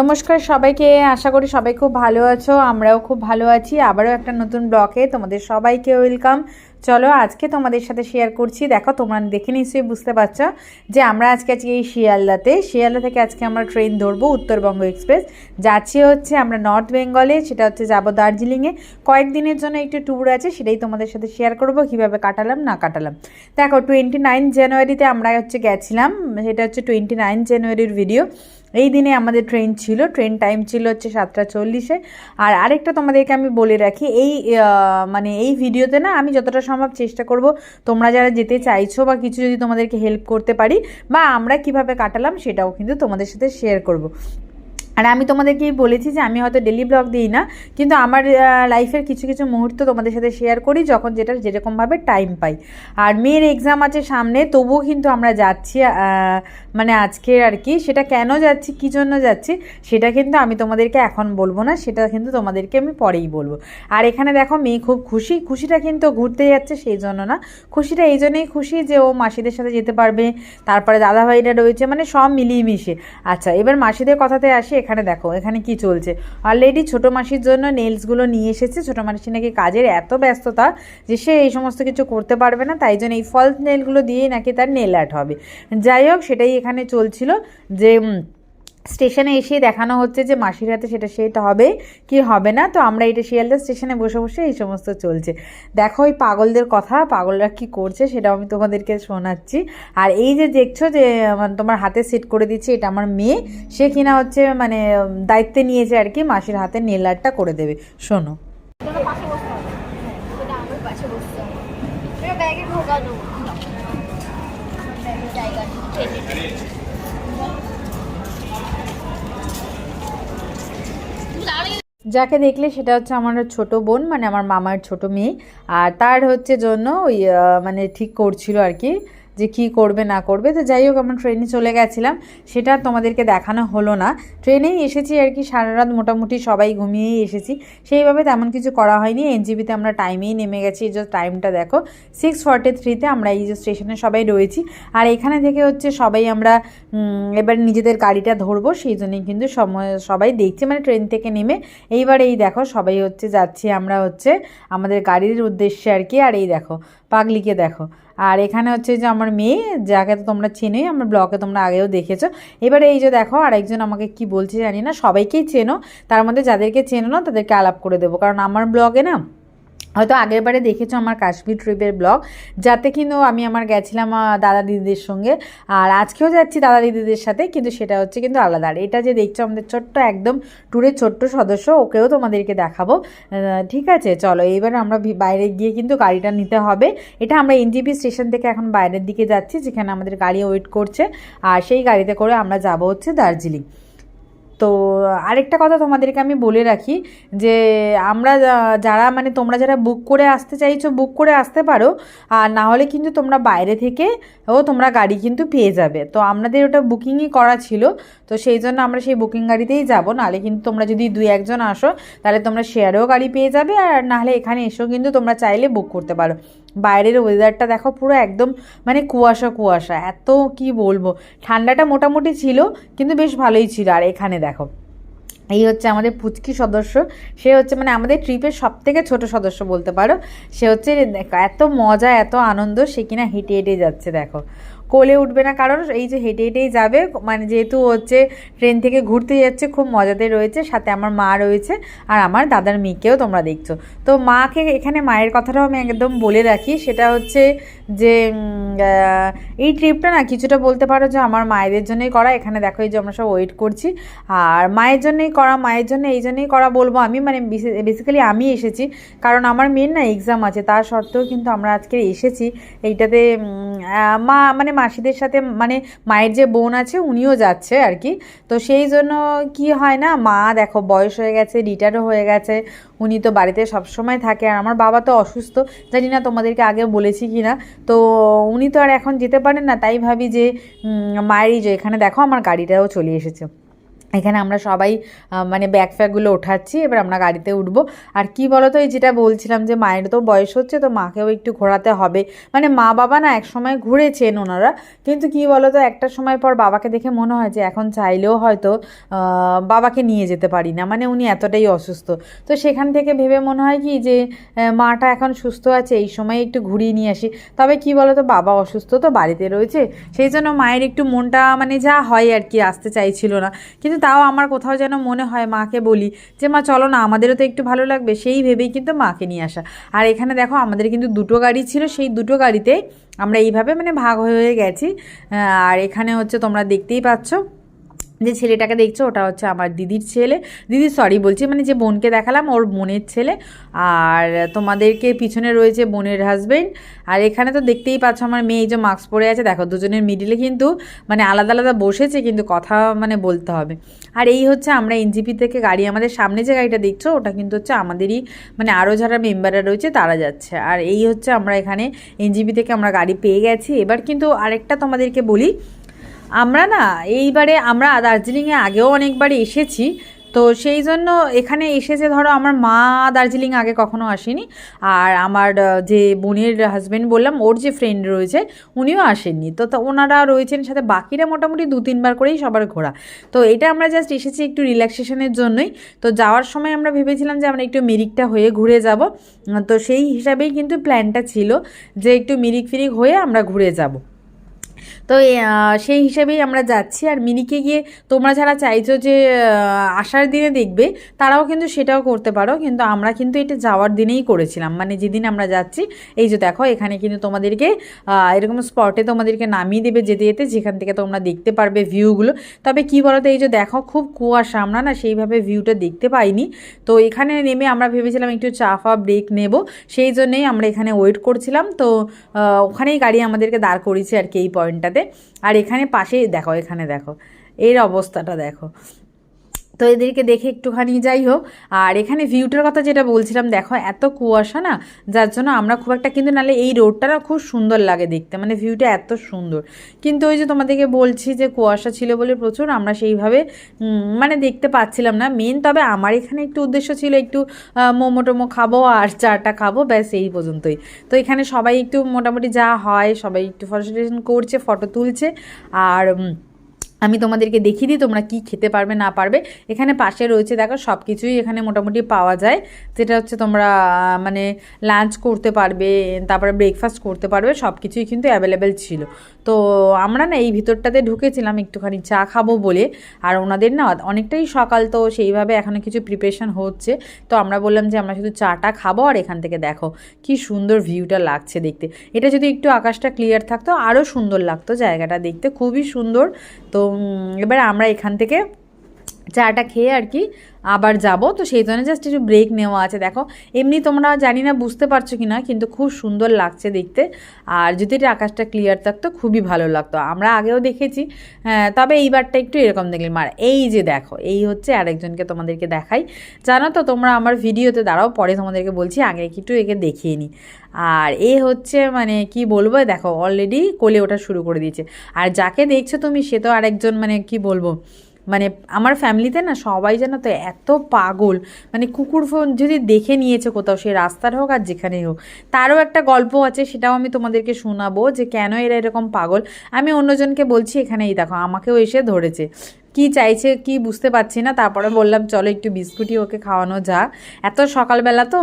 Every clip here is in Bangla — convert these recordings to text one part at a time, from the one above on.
নমস্কার সবাইকে, আশা করি সবাই খুব ভালো আছো, আমরাও খুব ভালো আছি। আবারও একটা নতুন ব্লকে তোমাদের সবাইকে ওয়েলকাম। চলো আজকে তোমাদের সাথে শেয়ার করছি। দেখো, তোমরা দেখে নিশ্চয়ই বুঝতে পারছ যে আমরা আজকে আজকে এই শিয়ালদাতে। শিয়ালদা থেকে আজকে আমরা ট্রেন ধরবো উত্তরবঙ্গ এক্সপ্রেস যাচ্ছি হচ্ছে আমরা নর্থ বেঙ্গলে সেটা হচ্ছে যাব দার্জিলিংয়ে। কয়েকদিনের জন্য একটু ট্যুর আছে, সেটাই তোমাদের সাথে শেয়ার করব, কীভাবে কাটালাম, না কাটালাম। দেখো টোয়েন্টি নাইন জানুয়ারিতে আমরা হচ্ছে গেছিলাম, সেটা হচ্ছে টোয়েন্টি নাইন জানুয়ারির ভিডিও এই দিনে আমাদের ট্রেন ছিল ট্রেন টাইম ছিল হচ্ছে সাতটা চল্লিশে। আর আরেকটা তোমাদেরকে আমি বলে রাখি, এই মানে এই ভিডিওতে না আমি যতটা সম্ভব চেষ্টা করব, তোমরা যারা যেতে চাইছো বা কিছু যদি তোমাদেরকে হেল্প করতে পারি বা আমরা কীভাবে কাটালাম সেটাও কিন্তু তোমাদের সাথে শেয়ার করব। আর আমি তোমাদেরকে বলেছি যে আমি হয়তো ডেলি ব্লগ দিই না, কিন্তু আমার লাইফের কিছু কিছু মুহূর্ত তোমাদের সাথে শেয়ার করি যখন যেটা যেরকমভাবে টাইম পাই। আর মেয়ের এক্সাম আছে সামনে, তবুও কিন্তু আমরা যাচ্ছি মানে আজকে আর কি, সেটা কেন যাচ্ছি, কী জন্য যাচ্ছি, সেটা কিন্তু আমি তোমাদেরকে এখন বলব না, সেটা কিন্তু তোমাদেরকে আমি পরেই বলব। আর এখানে দেখো মেয়ে খুব খুশি, খুশিটা কিন্তু ঘুরতে যাচ্ছে সেই জন্য না। খুশিটা এই জন্যই খুশি যে ও মাসিদের সাথে যেতে পারবে, তারপরে দাদাভাইরা রয়েছে মানে সব মিলিয়ে মিশে। আচ্ছা এবার মাসিদের কথাতে আসি এখানে দেখো, এখানে কি চলছে? অলরেডি ছোটো মাসির জন্য নেলসগুলো নিয়ে এসেছে। ছোটো মাসি নাকি কাজের এত ব্যস্ততা যে সে এই সমস্ত কিছু করতে পারবে না, তাই জন্য এই ফলস নেলগুলো দিয়েই নাকি তার নেল আর্ট হবে। যাই হোক, সেটাই এখানে চলছিল যে স্টেশনে এসে দেখানো হচ্ছে যে মাসির হাতে সেটা সেটা হবে, কি হবে না, তো আমরা এটা শিয়ালদা স্টেশনে বসে বসে এই সমস্ত চলছে। দেখো ওই পাগলদের কথা, পাগলরা কি করছে সেটাও আমি তোমাদেরকে শোনাচ্ছি। আর এই যে দেখছ যে মানে তোমার হাতে সেট করে দিচ্ছে এটা আমার মেয়ে, সে কিনা হচ্ছে মানে দায়িত্বে নিয়েছে আর কি, মাসির হাতে নেলারটা করে দেবে। শোনো। যাকে দেখলে সেটা হচ্ছে আমার ছোট বোন মানে আমার মামার ছোট মেয়ে। আর তার হচ্ছে জন্য ওই মানে ঠিক করছিল আর কি। যে কি করবে, না করবে। তো যাই হোক, আমরা ট্রেনে চলে গেছিলাম। সেটা তোমাদেরকে দেখানো হলো না। ট্রেনেই এসেছি আর কি, সারা রাত মোটামুটি সবাই ঘুমিয়েই এসেছি। সেইভাবে তেমন কিছু করা হয়নি। এনজিবিতে আমরা টাইমেই নেমে গেছি। এই যে টাইমটা দেখো সিক্স ফর্টি থ্রিতে আমরা এই যে স্টেশনে সবাই রয়েছি। আর এখানে থেকে হচ্ছে সবাই আমরা এবার নিজেদের গাড়িটা ধরবো। সেই জন্যই কিন্তু সময়, সবাই দেখছে মানে ট্রেন থেকে নেমে। এইবার এই দেখো, সবাই হচ্ছে যাচ্ছি আমরা হচ্ছে আমাদের গাড়ির উদ্দেশ্যে আর কি। আর এই দেখো, পাগলিকে দেখো। আর এখানে হচ্ছে যে আমার মেয়ে, যাকে তো তোমরা চেনোই, আমার ব্লগে তোমরা আগেও দেখেছ। এবারে এই যে দেখো আর একজন আমাকে কি বলছে জানি না, সবাইকেই চেনো। তার মধ্যে যাদেরকে চেনো না, তাদেরকে আলাপ করে দেবো। কারণ আমার ব্লগে না হয়তো আগের বারে দেখেছ আমার কাশ্মীর ট্রিপের ব্লগ। যাতে কিন্তু আমি আমার গেছিলাম দাদা দিদিদের সঙ্গে। আর আজকেও যাচ্ছি দাদা দিদিদের সাথে, কিন্তু সেটা হচ্ছে কিন্তু আলাদা। আর এটা যে দেখছ আমাদের ছোট্ট একদম ট্যুরের ছোট্ট সদস্য, ওকেও তোমাদেরকে দেখাবো। ঠিক আছে, চলো, এইবার আমরা বাইরে গিয়ে কিন্তু গাড়িটা নিতে হবে। এটা আমরা এনজিপি স্টেশন থেকে এখন বাইরের দিকে যাচ্ছি, যেখানে আমাদের গাড়ি ওয়েট করছে। আর সেই গাড়িতে করে আমরা যাব হচ্ছে দার্জিলিং। তো আরেকটা কথা তোমাদেরকে আমি বলে রাখি যে আমরা যারা মানে তোমরা যারা বুক করে আসতে চাইছো বুক করে আসতে পারো। আর না হলে কিন্তু তোমরা বাইরে থেকে ও তোমরা গাড়ি কিন্তু পেয়ে যাবে। তো আমাদের ওটা বুকিংই করা ছিল। তো সেই জন্য আমরা সেই বুকিং গাড়িতেই যাব। নাহলে কিন্তু তোমরা যদি দুই একজন আসো, তাহলে তোমরা শেয়ারেও গাড়ি পেয়ে যাবে। আর নাহলে এখানে এসেও কিন্তু তোমরা চাইলে বুক করতে পারো। বাইরের ওয়েদারটা দেখো পুরো একদম মানে কুয়াশা কুয়াশা। এত কি বলব? ঠান্ডাটা মোটামুটি ছিল, কিন্তু বেশ ভালোই ছিল। আর এখানে দেখো। এই হচ্ছে আমাদের পুচকি সদস্য। সে হচ্ছে মানে আমাদের ট্রিপের সব থেকে ছোটো সদস্য বলতে পারো। সে হচ্ছে দেখো, এত মজা এত আনন্দ সে কিনা হেঁটে হেঁটে যাচ্ছে দেখো। কোলে উঠবে না কারণ এই যে হেঁটে হেঁটেই যাবে মানে যেহেতু হচ্ছে ট্রেন থেকে ঘুরতে যাচ্ছে, খুব মজাতে রয়েছে, সাথে আমার মা রয়েছে আর আমার দাদার মেয়েকেও তোমরা দেখছ। তো মাকে এখানে মায়ের কথাটাও আমি একদম বলে রাখি, সেটা হচ্ছে যে এই ট্রিপটা না কিছুটা বলতে পারো যে আমার মায়েদের জন্যই করা, এখানে দেখো এই যে আমরা সব ওয়েট করছি, আর মায়ের জন্যই করা, মায়ের জন্য এই জন্যই করা বলব আমি মানে বেসিক্যালি আমি এসেছি, কারণ আমার মেয়ের না এক্সাম আছে, তার সত্ত্বেও কিন্তু আমরা আজকে এসেছি, এইটাতে মা মানে মাসিদের সাথে মানে মায়ের যে বোন আছে উনিও যাচ্ছে আর কি। তো সেই জন্য কি হয় না, মা দেখো বয়স হয়ে গেছে রিটায়ারও হয়ে গেছে, উনি তো বাড়িতে সবসময় থাকে। আর আমার বাবা তো অসুস্থ, জানি না তোমাদেরকে আগে বলেছি কি না। তো উনি তো আর এখন যেতে পারেন না, তাই ভাবি যে মায়েরই যে, এখানে দেখো আমার গাড়িটাও চলে এসেছে। এখানে আমরা সবাই মানে ব্যাগ ফ্যাগগুলো ওঠাচ্ছি, এবার আমরা গাড়িতে উঠবো। আর কি বলতো, এই যেটা বলছিলাম যে মায়ের তো বয়স হচ্ছে, তো মাকেও একটু ঘোরাতে হবে। মানে মা বাবা না এক সময় ঘুরেছেন ওনারা, কিন্তু কি বলতো, একটা সময় পর বাবাকে দেখে মনে হয় যে এখন চাইলেও হয়তো বাবাকে নিয়ে যেতে পারি না। মানে উনি এতটাই অসুস্থ। তো সেখান থেকে ভেবে মনে হয় কি যে মাটা এখন সুস্থ আছে, এই সময় একটু ঘুরিয়ে নিয়ে আসি। তবে কি বলতো, বাবা অসুস্থ তো বাড়িতে রয়েছে, সেই জন্য মায়ের একটু মনটা মানে যা হয় আর কি, আসতে চাইছিল না। কিন্তু তাও আমার কোথাও যেন মনে হয় মাকে বলি যে, মা, চলো না, আমাদেরও তো একটু ভালো লাগবে। সেই ভেবেই কিন্তু মাকে নিয়ে আসা। আর এখানে দেখো, আমাদের কিন্তু দুটো গাড়ি ছিল, সেই দুটো গাড়িতে আমরা এইভাবে মানে ভাগ হয়ে গেছি। আর এখানে হচ্ছে তোমরা দেখতেই পাচ্ছ যে ছেলেটাকে দেখছ, ওটা হচ্ছে আমার দিদির ছেলে। দিদি সরি বলছি মানে যে বোনকে দেখালাম, ওর বোনের ছেলে। আর তোমাদেরকে পিছনে রয়েছে বোনের হাজবেন্ড আর এখানে তো দেখতেই পাচ্ছ আমার মেয়ে যে মাস্ক পরে আছে। দেখো, দুজনের মিডিলে কিন্তু মানে আলাদা আলাদা বসেছে, কিন্তু কথা মানে বলতে হবে। আর এই হচ্ছে আমরা এনজিপি থেকে গাড়ি, আমাদের সামনে যে গাড়িটা দেখছ, ওটা কিন্তু হচ্ছে আমাদেরই মানে আরও যারা মেম্বাররা রয়েছে, তারা যাচ্ছে। আর এই হচ্ছে আমরা এখানে এনজিপি থেকে আমরা গাড়ি পেয়ে গেছি। এবার কিন্তু আরেকটা তোমাদেরকে বলি আমরা না, এইবারে আমরা দার্জিলিংয়ে আগেও অনেকবার এসেছি। তো সেই জন্য এখানে এসেছে, ধরো আমার মা দার্জিলিং আগে কখনো আসেনি। আর আমার যে বোনের হাজব্যান্ড বললাম, ওর যে ফ্রেন্ড রয়েছে, উনিও আসেননি। তো ওনারা রয়েছেন সাথে বাকিরা মোটামুটি দু, তিনবার করেই সবার ঘোরা। তো এটা আমরা জাস্ট এসেছি একটু রিল্যাক্সেশনের জন্যই। তো যাওয়ার সময় আমরা ভেবেছিলাম যে আমরা একটু মিরিকটা হয়ে ঘুরে যাব। তো সেই হিসাবেই কিন্তু প্ল্যানটা ছিল যে একটু মিরিক ফিরিক হয়ে আমরা ঘুরে যাব। তো সেই হিসেবেই আমরা যাচ্ছি। আর মিনিকে গিয়ে তোমরা যারা চাইছো যে আসার দিনে দেখবে, তারাও কিন্তু সেটাও করতে পারো। কিন্তু আমরা কিন্তু এটা যাওয়ার দিনেই করেছিলাম। মানে যেদিন আমরা যাচ্ছি, এই যে দেখো, এখানে কিন্তু তোমাদেরকে এরকম স্পটে তোমাদেরকে নামিয়ে দেবে যেতে যেতে, যেখান থেকে তোমরা দেখতে পারবে ভিউগুলো তবে কি বলো তো এই যে দেখো, খুব কুয়াশা। আমরা না সেইভাবে ভিউটা দেখতে পাইনি। তো এখানে নেমে আমরা ভেবেছিলাম একটু চা ফা ব্রেক নেব। সেই জন্যেই আমরা এখানে ওয়েট করছিলাম। তো ওখানেই গাড়ি আমাদেরকে দাঁড় করিয়েছে আর কি এই পয়েন্টটাতে আর এখানে পাশে দেখো এখানে দেখো এর অবস্থাটা দেখো। তো এদেরকে দেখে একটুখানি যাই হোক। আর এখানে ভিউটার কথা যেটা বলছিলাম, দেখো এত কুয়াশা না, যার জন্য আমরা খুব একটা কিন্তু নালে এই রোডটা না খুব সুন্দর লাগে দেখতে। মানে ভিউটা এত সুন্দর। কিন্তু ওই যে তোমাদেরকে বলছি যে কুয়াশা ছিল বলে প্রচুর, আমরা সেইভাবে মানে দেখতে পাচ্ছিলাম না। মেন তবে আমার এখানে একটু উদ্দেশ্য ছিল একটু মোমো টোমো খাব আর চাটা খাব, ব্যাস এই পর্যন্তই। তো এখানে সবাই একটু মোটামুটি যা হয়, সবাই একটু ফটো করছে, ফটো তুলছে। আর আমি তোমাদেরকে দেখিয়ে দিই তোমরা কি খেতে পারবে, না পারবে। এখানে পাশে রয়েছে, দেখো সব কিছুই এখানে মোটামুটি পাওয়া যায়। যেটা হচ্ছে তোমরা মানে লাঞ্চ করতে পারবে, তারপরে ব্রেকফাস্ট করতে পারবে সব কিছুই কিন্তু অ্যাভেলেবেল ছিল। তো আমরা না এই ভিতরটাতে ঢুকেছিলাম একটুখানি চা খাব বলে। আর ওনাদের না অনেকটাই সকাল তো, সেইভাবে এখনও কিছু প্রিপারেশান হচ্ছে। তো আমরা বললাম যে আমরা শুধু চাটা খাব আর এখান থেকে দেখো কি সুন্দর ভিউটা লাগছে দেখতে। এটা যদি একটু আকাশটা ক্লিয়ার থাকতো আরও সুন্দর লাগতো জায়গাটা দেখতে, খুবই সুন্দর। তো এবার আমরা এখান থেকে চাটা খেয়ে আর কি আবার যাব। তো সেই জন্য জাস্ট একটু ব্রেক নেওয়া আছে। দেখো এমনি তোমরা জানি না বুঝতে পারছ কি না কিন্তু খুব সুন্দর লাগছে দেখতে। আর যদি এটা আকাশটা ক্লিয়ার থাকতো খুবই ভালো লাগতো। আমরা আগেও দেখেছি হ্যাঁ, তবে এইবারটা একটু এরকম দেখলাম। আর এই যে দেখো এই হচ্ছে আরেকজনকে তোমাদেরকে দেখাই। জানো তো তোমরা আমার ভিডিওতে দাঁড়াও পরে তোমাদেরকে বলছি আগে একটু একে দেখিয়ে নিই আর এ হচ্ছে মানে কি বলব দেখো অলরেডি কোলে ওঠা শুরু করে দিয়েছে। আর যাকে দেখছ তুমি সে তো আরেকজন মানে কি বলব মানে আমার ফ্যামিলিতে না সবাই যেন তো এত পাগল। মানে কুকুর ফোন যদি দেখে নিয়েছে কোথাও, সে রাস্তার হোক আর যেখানেই হোক, তারও একটা গল্প আছে, সেটাও আমি তোমাদেরকে শোনাবো যে কেন এরা এরকম পাগল। আমি অন্যজনকে বলছি, এখানেই দেখো, আমাকেও এসে ধরেছে। কি চাইছে, কি বুঝতে পারছি না, তারপরে বললাম, চলো একটু বিস্কুটই ওকে খাওয়ানো যা এত সকালবেলা তো,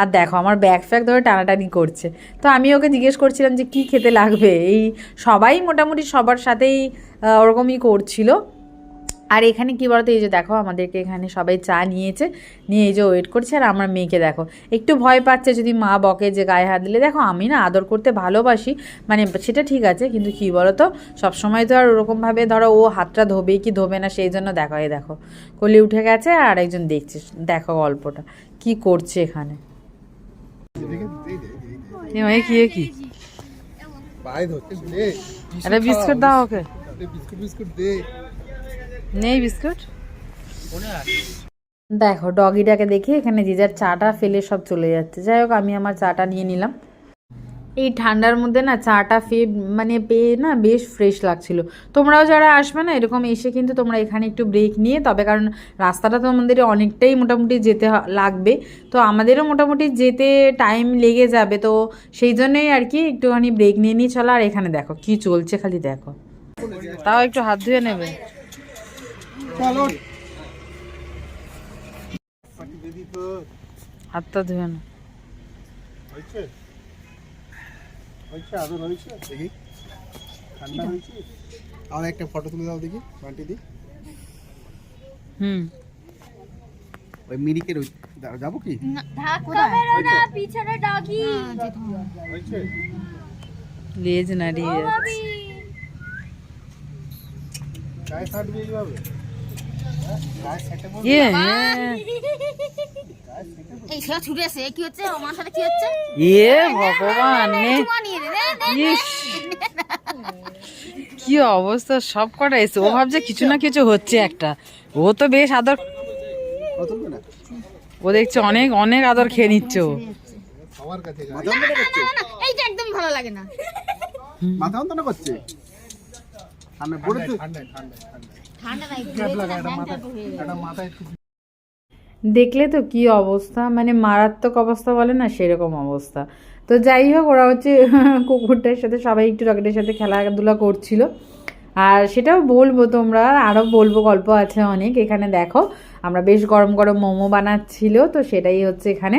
আর দেখো আমার ব্যাগ ফ্যাগ ধরে টানাটানি করছে। তো আমি ওকে জিজ্ঞেস করছিলাম যে, কি খেতে লাগবে? এই সবাই মোটামুটি সবার সাথেই ওরকমই করছিল। আর এখানে কি বলতো এই যে দেখো আমাদেরকে এখানে সবাই চা নিয়েছে নিয়ে এই যে ওয়েট করছে আর আমার মেয়েকে দেখো। একটু ভয় পাচ্ছে যদি মা বকে যে গায়ে হাত দিলে। দেখো আমি না আদর করতে ভালোবাসি মানে সেটা ঠিক আছে কিন্তু কি বলতো সবসময় তো আর ওরকমভাবে ধরো ও হাতটা ধোবে কি ধোবে না সেই জন্য দেখো এই দেখো কলি উঠে গেছে আর একজন দেখছে দেখো গল্পটা কি করছে এখানে। কি এ কি? একটা বিস্কুট দাও ওকে। বিস্কুট বিস্কুট দে। নেই বিস্কুট? দেখো ডগিটাকে দেখে এখানে যে যার চাটা ফেলে সব চলে যাচ্ছে। যাই হোক আমি আমার চাটা নিয়ে নিলাম। এই ঠান্ডার মধ্যে না চাটা ফে মানে পেয়ে না বেশ ফ্রেশ লাগছিল। তোমরাও যারা আসবে না এরকম এসে কিন্তু তোমরা এখানে একটু ব্রেক নিয়ে তবে কারণ রাস্তাটা তো আমাদের অনেকটাই মোটামুটি যেতে লাগবে। তো আমাদেরও মোটামুটি যেতে টাইম লেগে যাবে তো সেই জন্যই আর কি একটুখানি ব্রেক নিয়ে নিয়ে চলো। আর এখানে দেখো কি চলছে খালি দেখো। তাও একটু হাত ধুয়ে নেবে। চলো দিদি তো হাতটা ধুয়ে না হয়েছে? হয়েছে? আদর হয়েছে? দেখি। ঠান্ডা হয়েছে? আমার একটা ফটো তুলে দাও দেখি বান্টি দি। হুম। ওই মিরিকের যাব কি? লেজ নাড়িয়ে যাচ্ছে গায়ে এইভাবে কি অবস্থা সব কটা এসে। ও ভাবছে কিছু না কিছু হচ্ছে একটা। ও তো বেশ আদর ও দেখছে অনেক অনেক আদর খেয়ে নিচ্ছে ও। একদমই ভালো লাগে না। মাথা অন্তনা করছে। দেখলে তো কি অবস্থা? মানে মারাত্মক অবস্থা বলে না সেরকম অবস্থা। তো যাই হোক, ওরা হচ্ছে কুকুরটার সাথে সবাই একটু রকেটের সাথে খেলাধুলা করছিল। আর সেটাও বলব তোমরা আরও বলব, গল্প আছে অনেক। এখানে দেখো, আমরা বেশ গরম গরম মোমো বানাচ্ছিল, তো সেটাই হচ্ছে এখানে।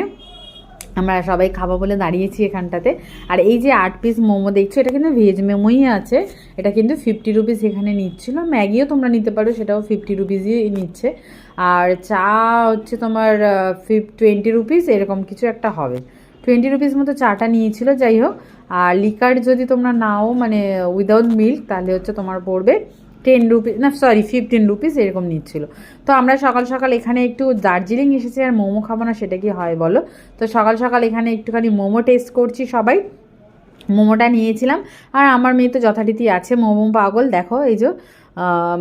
আমরা সবাই খাব বলে দাঁড়িয়েছি এখানটাতে। আর এই যে আট পিস মোমো দেখছ, এটা কিন্তু ভেজ মোমোই আছে। এটা কিন্তু ফিফটি রুপিস এখানে নিচ্ছিল। ম্যাগিও তোমরা নিতে পারো, সেটাও ফিফটি রুপিসই নিচ্ছে। আর চা হচ্ছে তোমার ফিফ টোয়েন্টি রুপিস এরকম কিছু একটা হবে। টোয়েন্টি রুপিস মতো চাটা নিয়েছিল, যাই হোক। আর লিকার যদি তোমরা নাও মানে উইদাউট মিল্ক তাহলে হচ্ছে তোমার পড়বে টেন রুপিস না সরি ফিফটিন রুপিস এরকম নিচ্ছিল। তো আমরা সকাল সকাল এখানে একটু দার্জিলিং এসেছি আর মোমো খাব না, সেটা কি হয় বলো? তো সকাল সকাল এখানে একটুখানি মোমো টেস্ট করছি সবাই। মোমোটা নিয়েছিলাম। আর আমার মেয়ে তো যথারীতি আছে, মোমো পাগল, দেখো, এই যে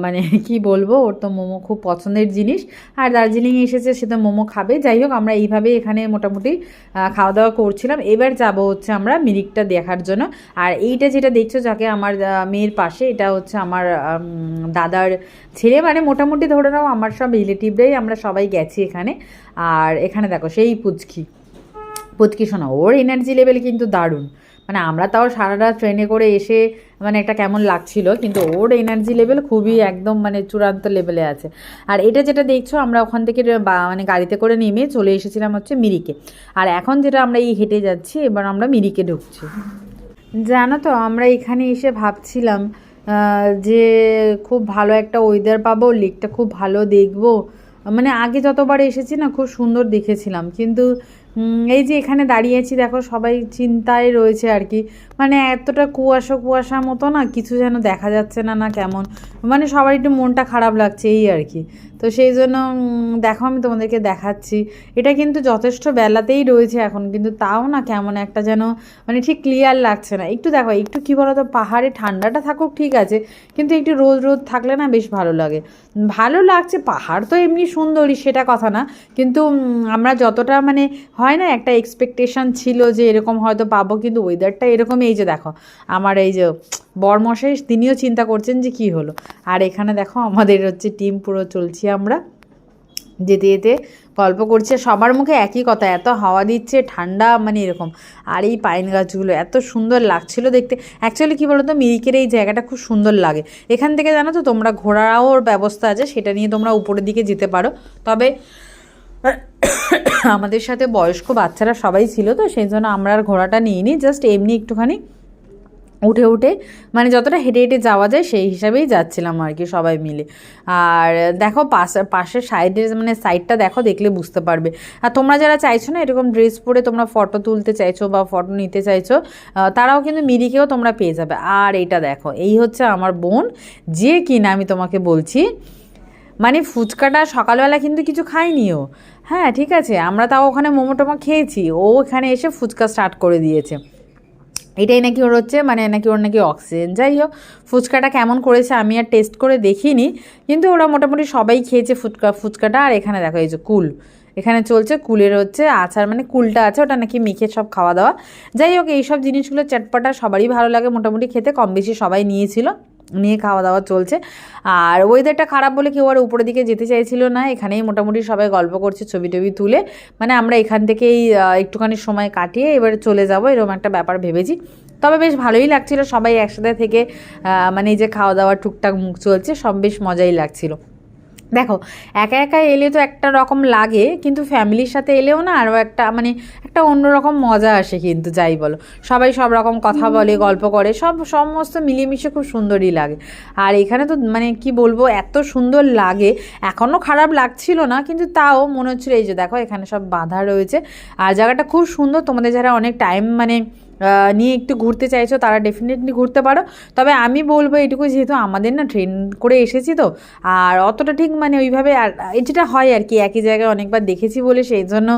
মানে কি বলব, ওর তো মোমো খুব পছন্দের জিনিস। আর দার্জিলিং এসেছে, সে তো মোমো খাবে। যাই হোক, আমরা এইভাবেই এখানে মোটামুটি খাওয়া দাওয়া করছিলাম। এবার যাব হচ্ছে আমরা মিরিকটা দেখার জন্য। আর এইটা যেটা দেখছ, যাকে আমার মেয়ের পাশে, এটা হচ্ছে আমার দাদার ছেলে। মানে মোটামুটি ধরে নাও, আমার সব রিলেটিভরাই আমরা সবাই গেছি এখানে। আর এখানে দেখো, সেই পুচকি। পুচকি শোনা, ওর এনার্জি লেভেল কিন্তু দারুণ। মানে আমরা তাও সারা রাত ট্রেনে করে এসে মানে একটা কেমন লাগছিল, কিন্তু ওর এনার্জি লেভেল খুবই একদম মানে চূড়ান্ত লেভেলে আছে। আর এটা যেটা দেখছ, আমরা ওখান থেকে মানে গাড়িতে করে নেমে চলে এসেছিলাম হচ্ছে মিরিকে। আর এখন যেটা আমরা এই হেঁটে যাচ্ছি, এবার আমরা মিরিকে ঢুকছি। জানো তো, আমরা এখানে এসে ভাবছিলাম যে খুব ভালো একটা ওয়েদার পাবো লেকটা খুব ভালো দেখব। মানে আগে যতবার এসেছি না, খুব সুন্দর দেখেছিলাম। কিন্তু এই যে এখানে দাঁড়িয়েছি, দেখো সবাই চিন্তায় রয়েছে আর কি। মানে এতটা কুয়াশা কুয়াশা মতো না, কিছু যেন দেখা যাচ্ছে না না কেমন। মানে সবার একটু মনটা খারাপ লাগছে এই আর কি। তো সেই জন্য দেখো আমি তোমাদেরকে দেখাচ্ছি। এটা কিন্তু যথেষ্ট বেলাতেই রয়েছে এখন, কিন্তু তাও না কেমন একটা যেন মানে ঠিক ক্লিয়ার লাগছে না। একটু দেখো, একটু কী বলো তো পাহাড়ে ঠান্ডাটা থাকুক ঠিক আছে, কিন্তু একটু রোদ রোদ থাকলে না বেশ ভালো লাগে। ভালো লাগছে, পাহাড় তো এমনি সুন্দরই সেটা কথা না। কিন্তু আমরা যতটা মানে হয় না, একটা এক্সপেকটেশন ছিল যে এরকম হয়তো পাবো, কিন্তু ওয়েদারটা এরকমই এই যে দেখো, আমার এই যে বরমশাই তিনিও চিন্তা করছেন যে কি হলো। আর এখানে দেখো, আমাদের হচ্ছে টিম পুরো চলছি আমরা। যেতে যেতে গল্প করছে সবার মুখে একই কথা, এত হাওয়া দিচ্ছে, ঠান্ডা মানে এরকম। আর এই পাইন গাছগুলো এত সুন্দর লাগছিল দেখতে। অ্যাকচুয়ালি কী বলতো, মিরিকের এই জায়গাটা খুব সুন্দর লাগে। এখান থেকে জানো তো, তোমরা ঘোরারও ব্যবস্থা আছে, সেটা নিয়ে তোমরা উপরের দিকে যেতে পারো। তবে আমাদের সাথে বয়স্ক বাচ্চারা সবাই ছিল, তো সেই জন্য আমরা আর ঘোড়াটা নিইনি জাস্ট এমনি একটুখানি উঠে উঠে মানে যতটা হেঁটে হেঁটে যাওয়া যায় সেই হিসাবেই যাচ্ছিলাম আর কি সবাই মিলে। আর দেখো পাশে, পাশের সাইডের মানে সাইডটা দেখো দেখলে বুঝতে পারবে। আর তোমরা যারা চাইছো না এরকম ড্রেস পরে তোমরা ফটো তুলতে চাইছো বা ফটো নিতে চাইছো তারাও কিন্তু মিরিকেও তোমরা পেয়ে যাবে। আর এইটা দেখো, এই হচ্ছে আমার বোন, যে কিনা আমি তোমাকে বলছি মানে ফুচকাটা সকালবেলা কিন্তু কিছু খাইনি ও হ্যাঁ ঠিক আছে, আমরা তাও ওখানে মোমো টোমো খেয়েছি, ও এখানে এসে ফুচকা স্টার্ট করে দিয়েছে। এটাই নাকি ওর হচ্ছে মানে নাকি ওর নাকি অক্সিজেন যাই হোক, ফুচকাটা কেমন করেছে আমি আর টেস্ট করে দেখিনি, কিন্তু ওরা মোটামুটি সবাই খেয়েছে ফুচকা, ফুচকাটা। আর এখানে দেখো, এই যে কুল, এখানে চলছে কুলের হচ্ছে আচার মানে কুলটা আছে, ওটা নাকি মেখে সব খাওয়া দাওয়া। যাই হোক, এইসব জিনিসগুলো চটপটা সবারই ভালো লাগে, মোটামুটি খেতে কম বেশি সবাই নিয়েছিল। নিয়ে খাওয়া দাওয়া চলছে। আর ওয়েদারটা খারাপ বলে কেউ আর উপরের দিকে যেতে চাইছিল না। এখানেই মোটামুটি সবাই গল্প করছে, ছবি টবি তুলে। মানে আমরা এখান থেকেই একটুখানি সময় কাটিয়ে এবার চলে যাব, এরকম একটা ব্যাপার ভেবেছি। তবে বেশ ভালোই লাগছিল সবাই একসাথে থেকে মানে এই যে খাওয়া দাওয়া টুকটাক মুখ চলছে, সব বেশ মজাই লাগছিল। দেখো একা একা এলে তো একটা রকম লাগে কিন্তু ফ্যামিলির সাথে এলেও না আরও একটা মানে একটা অন্যরকম মজা আসে কিন্তু যাই বলো। সবাই সব রকম কথা বলে গল্প করে সব সমস্ত মিলেমিশে খুব সুন্দরই লাগে। আর এখানে তো মানে কি বলব এত সুন্দর লাগে এখনও খারাপ লাগছিল না কিন্তু তাও মনে হচ্ছিল এই যে দেখো এখানে সব বাঁধা রয়েছে। আর জায়গাটা খুব সুন্দর তোমাদের যারা অনেক টাইম মানে নিয়ে একটু ঘুরতে চাইছো, তারা ডেফিনেটলি ঘুরতে পারো। তবে আমি বলব এটুকু যেহেতু আমাদের না ট্রেন করে এসেছি তো, আর অতটা ঠিক মানে ওইভাবে আর, যেটা হয় আর কি, একই জায়গায় অনেকবার দেখেছি বলে সেই জন্য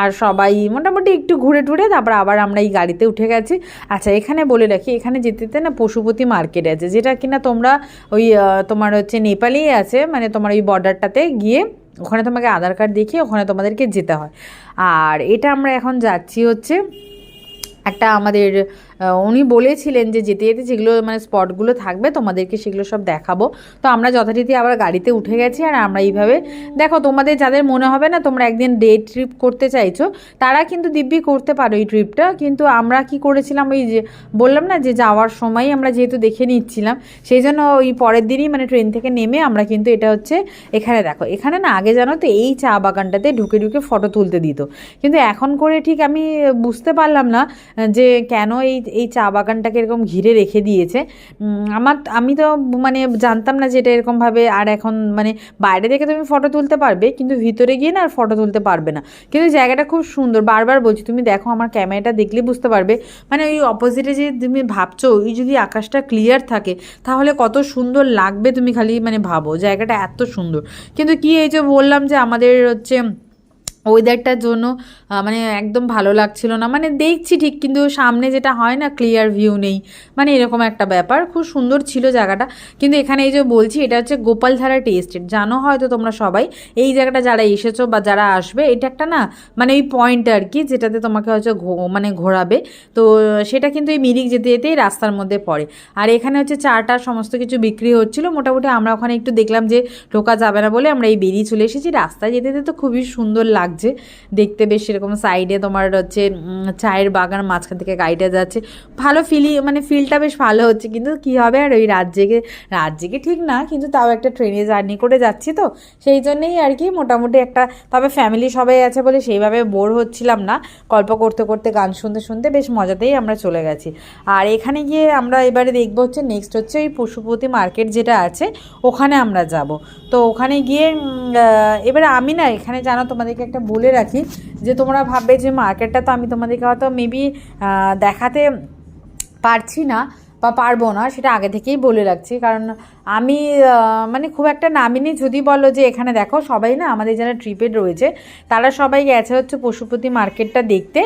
আর সবাই মোটামুটি একটু ঘুরে টুরে, তারপর আবার আমরা এই গাড়িতে উঠে গেছি। আচ্ছা এখানে বলে রাখি, এখানে যেতে যেতে না পশুপতি মার্কেট আছে, যেটা কিনা তোমরা ওই তোমার হচ্ছে নেপালেই আছে মানে তোমার ওই বর্ডারটাতে গিয়ে ওখানে তোমাকে আধার কার্ড দেখিয়ে ওখানে তোমাদেরকে যেতে হয়। আর এটা আমরা এখন যাচ্ছি হচ্ছে একটা আমাদের উনি বলেছিলেন যে যেতে যেতে যেগুলো মানে স্পটগুলো থাকবে, তোমাদেরকে সেগুলো সব দেখাবো। তো আমরা যথারীতি আবার গাড়িতে উঠে গেছি আর আমরা এইভাবে, দেখো তোমাদের যাদের মনে হবে না তোমরা একদিন ডে ট্রিপ করতে চাইছো, তারা কিন্তু দিব্যি করতে পারো এই ট্রিপটা কিন্তু আমরা কি করেছিলাম ওই যে বললাম না যে যাওয়ার সময় আমরা যেহেতু দেখে নিচ্ছিলাম, সেই জন্য ওই পরের দিনই মানে ট্রেন থেকে নেমে আমরা কিন্তু এটা হচ্ছে এখানে দেখো, এখানে না আগে জানো তো এই চা বাগানটাতে ঢুকে ঢুকে ফটো তুলতে দিত। কিন্তু এখন করে ঠিক আমি বুঝতে পারলাম না যে কেন এই এই চা বাগানটাকে এরকম ঘিরে রেখে দিয়েছে। আমার আমি তো মানে জানতাম না যে এটা এরকমভাবে আর এখন মানে বাইরে থেকে তুমি ফটো তুলতে পারবে, কিন্তু ভিতরে গিয়ে না আর ফটো তুলতে পারবে না। কিন্তু জায়গাটা খুব সুন্দর। বারবার বলছি, তুমি দেখো আমার ক্যামেরাটা দেখলে বুঝতে পারবে। মানে ওই অপোজিটে যে তুমি ভাবছ, ওই যদি আকাশটা ক্লিয়ার থাকে, তাহলে কত সুন্দর লাগবে তুমি খালি মানে ভাবো। জায়গাটা এত সুন্দর। কিন্তু কি এই যে বললাম যে আমাদের হচ্ছে ওয়েদারটার জন্য মানে একদম ভালো লাগছিল না। মানে দেখছি ঠিক, কিন্তু সামনে যেটা হয় না ক্লিয়ার ভিউ নেই। মানে এরকম একটা ব্যাপার। খুব সুন্দর ছিল জায়গাটা। কিন্তু এখানে এই যে বলছি, এটা হচ্ছে গোপালধারা টি এস্টেট জানো হয়তো তোমরা সবাই, এই জায়গাটা যারা এসেছ বা যারা আসবে, এটা একটা না মানে ওই পয়েন্ট আর কি, যেটাতে তোমাকে হচ্ছে মানে ঘোরাবে। তো সেটা কিন্তু এই মিরিক যেতে যেতেই রাস্তার মধ্যে পড়ে। আর এখানে হচ্ছে চাটা, সমস্ত কিছু বিক্রি হচ্ছিল। মোটামুটি আমরা ওখানে একটু দেখলাম যে ঢোকা যাবে না বলে আমরা এই বেরিয়ে চলে এসেছি। রাস্তায় যেতে যেতে তো খুবই সুন্দর লাগছে। দেখতে বেশ সেরকম সাইডে তোমার হচ্ছে চায়ের বাগান মাঝখান থেকে গাড়িটা যাচ্ছে। ভালো ফিলি মানে ফিলটা বেশ ভালো হচ্ছে। কিন্তু কি হবে আর ওই রাত জেগে জেগে ঠিক না, কিন্তু তাও একটা ট্রেনে জার্নি করে যাচ্ছি তো। সেই জন্যেই আর কি মোটামুটি একটা, তবে ফ্যামিলি সবাই আছে বলে সেইভাবে বোর হচ্ছিলাম না। গল্প করতে করতে, গান শুনতে শুনতে বেশ মজাতেই আমরা চলে গেছি। আর এখানে গিয়ে আমরা এবারে দেখব হচ্ছে নেক্সট হচ্ছে ওই পশুপতি মার্কেট যেটা আছে, ওখানে আমরা যাব। তো ওখানে গিয়ে এবারে আমি না, এখানে জানো তোমাদেরকে একটা বলে রাখি যে তোমরা ভাববে যে মার্কেটটা তো আমি তোমাদেরকে হয়তো মেবি দেখাতে পারছি না বা পারব না, সেটা আগে থেকেই বলে রাখছি। কারণ আমি মানে খুব একটা নামিনি, যদি বলো যে এখানে দেখো সবাই না আমাদের যারা ট্রিপে রয়েছে, তারা সবাই গেছে হচ্ছে পশুপতি মার্কেটটা দেখতে।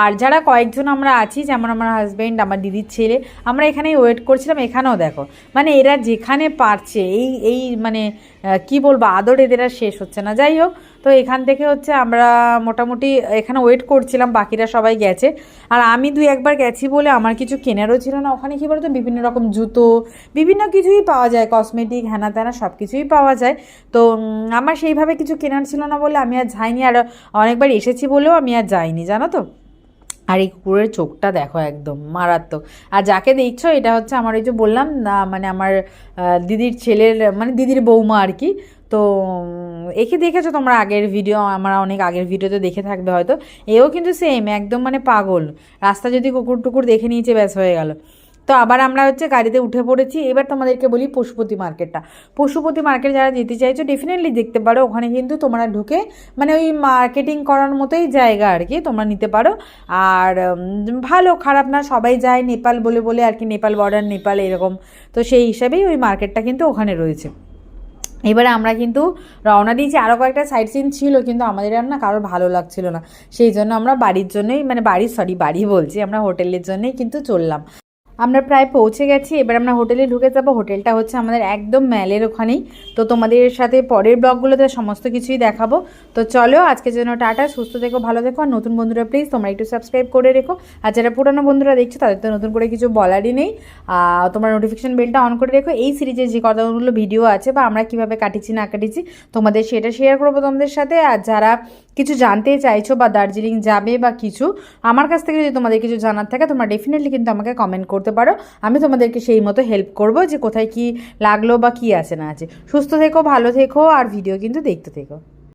আর যারা কয়েকজন আমরা আছি, যেমন আমার হাজব্যান্ড আমার দিদির ছেলে, আমরা এখানেই ওয়েট করছিলাম, এখানেও দেখো। মানে এরা যেখানে পারছে, এই এই মানে কি বলব, আদর এদের আর শেষ হচ্ছে না। যাই হোক তো এখান থেকে হচ্ছে আমরা মোটামুটি এখানে ওয়েট করছিলাম, বাকিরা সবাই গেছে। আর আমি দুই একবার গেছি বলে আমার কিছু কেনারও ছিল না। ওখানে কী বলতো, বিভিন্ন রকম জুতো, বিভিন্ন কিছুই পাওয়া যায়। কসমেটিক হ্যানা ত্যানা সব কিছুই পাওয়া যায়। তো আমার সেইভাবে কিছু কেনার ছিল না বলে আমি আর যাইনি। আর অনেকবার এসেছি বলেও আমি আর যাইনি, জানো তো? আর এই কুকুরের চোখটা দেখো একদম, মারাত্মক। আর যাকে দেখছ, এটা হচ্ছে আমার ওই যে বললাম না মানে আমার দিদির ছেলের মানে দিদির বৌমা আর কি তো একে দেখেছ তোমরা আগের ভিডিও আমরা অনেক আগের ভিডিওতে দেখে থাকবে হয়তো। এও কিন্তু সেম একদম মানে পাগল। রাস্তা যদি কুকুর টুকুর দেখে নিয়েছে, ব্যাস হয়ে গেল। তো আবার আমরা হচ্ছে গাড়িতে উঠে পড়েছি। এবার তোমাদেরকে বলি পশুপতি মার্কেটটা। পশুপতি মার্কেট যারা যেতে চাইছো ডেফিনেটলি দেখতে পারো। ওখানে কিন্তু তোমরা ঢুকে মানে ওই মার্কেটিং করার মতোই জায়গা আর কি তোমরা নিতে পারো। আর ভালো, খারাপ না, সবাই যায়। নেপাল বলে বলে আর কি, নেপাল বর্ডার নেপাল এরকম। তো সেই হিসাবেই ওই মার্কেটটা কিন্তু ওখানে রয়েছে। এবারে আমরা কিন্তু রওনা দিয়েছি। আরও কয়েকটা সাইড সিন ছিল, কিন্তু আমাদের আর না কারোর ভালো লাগছিল না। সেই জন্য আমরা বাড়ির জন্যই মানে বাড়ি সরি বাড়ি বলছি, আমরা হোটেলের জন্যই কিন্তু চললাম। আমরা প্রায় পৌঁছে গেছি, এবার আমরা হোটেলে ঢুকে যাব। হোটেলটা হচ্ছে আমাদের একদম ম্যালের ওখানেই। তো তোমাদের সাথে পরের ব্লগগুলোতে সমস্ত কিছুই দেখাবো। তো চলো, আজকের জন্য টাটা, সুস্থ থেকো, ভালো থেকো, আর নতুন বন্ধুরা প্লিজ তোমরা একটু সাবস্ক্রাইব করে রেখো। আর যারা পুরানো বন্ধুরা দেখছ, তাদের তো নতুন করে কিছু বলারই নেই। তোমরা নোটিফিকেশন বেলটা অন করে রেখো। এই সিরিজের যে কতগুলো ভিডিও আছে বা আমরা কীভাবে কাটিয়েছি, না কাটিয়েছি, তোমাদের সেটা শেয়ার করব তোমাদের সাথে। আর যারা কিছু জানতে চাইছো বা দার্জিলিং যাবে বা কিছু, আমার কাছ থেকে যদি তোমাদের কিছু জানার থাকে, তোমরা ডেফিনেটলি কিন্তু আমাকে কমেন্ট করতে পারো। আমি তোমাদেরকে সেই মতো হেল্প করব যে কোথায় কি লাগল বা কি আছে না আছে। সুস্থ থেকো, ভালো থেকো আর ভিডিও কিন্তু দেখতে থেকো।